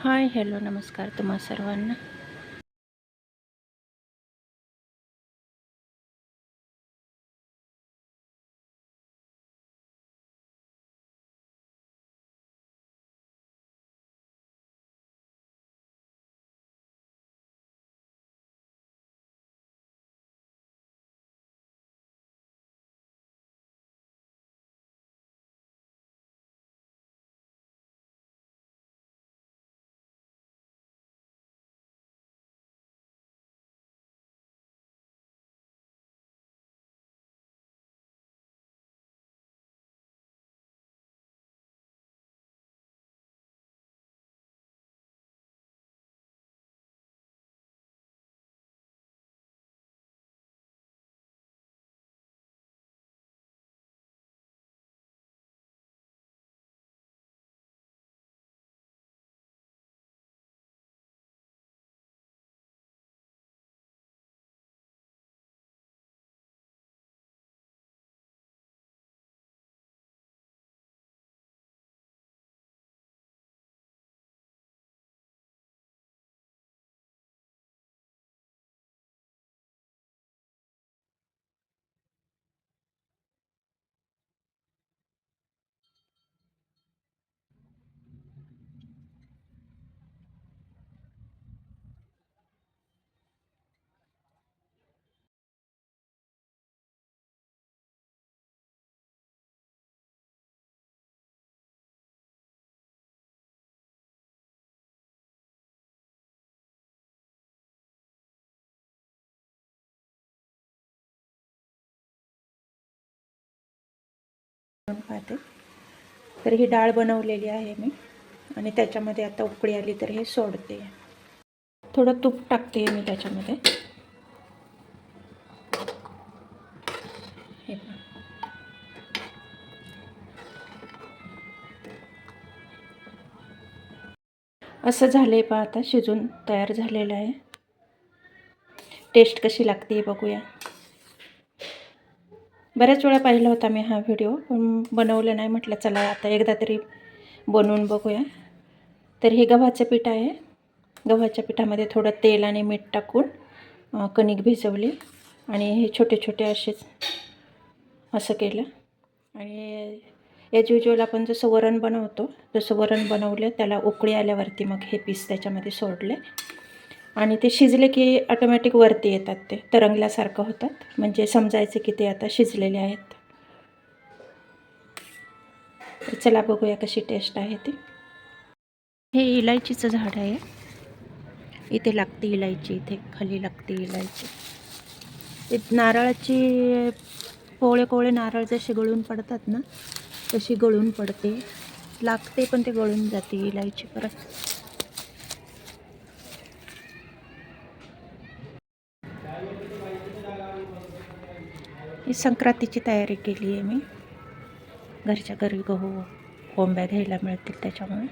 Hi hello नमस्कार तुम्हा सर्वांना. करून पाहते. तर ही डाळ बनवलेली आहे मी. आणि त्याच्यामध्ये आता उकळी आली तर हे सोडते. थोडं तूप टाकते मी त्याच्यामध्ये. हे असं झालं आहे पहा आता शिजून तयार झालेलं आहे. टेस्ट कशी लागते बघूया. बऱ्याच वेळा पाहिला होता मी हा व्हिडिओ पण बनवलं नाही. म्हटलं चला आता एकदा तरी बनवून बघूया. तर हे गव्हाचं पीठ आहे. गव्हाच्या पिठामध्ये थोडं तेल आणि मीठ टाकून कणिक भिजवली आणि हे छोटे छोटे असेच असं केलं. आणि ॲज युजल आपण जसं वरण बनवतो जसं वरण बनवलं. त्याला उकळी आल्यावरती मग हे पीस त्याच्यामध्ये सोडले. आणि ते शिजले की ऑटोमॅटिक वरती येतात ते तरंगल्यासारखं होतात. म्हणजे समजायचं की ते आता शिजलेले आहेत. तर चला बघूया कशी टेस्ट आहे ती. हे इलायचीचं झाड आहे. इथे लागते इलायची इथे खाली लागते इलायची. ते नारळाची कोळे कोळे नारळ जसे गळून पडतात ना तशी गळून पडते. लागते पण ते गळून जाते इलायची परत. ही संक्रांतीची तयारी केली आहे मी. घरच्या घरी गहू कोंब्या घ्यायला मिळतील त्याच्यामुळे.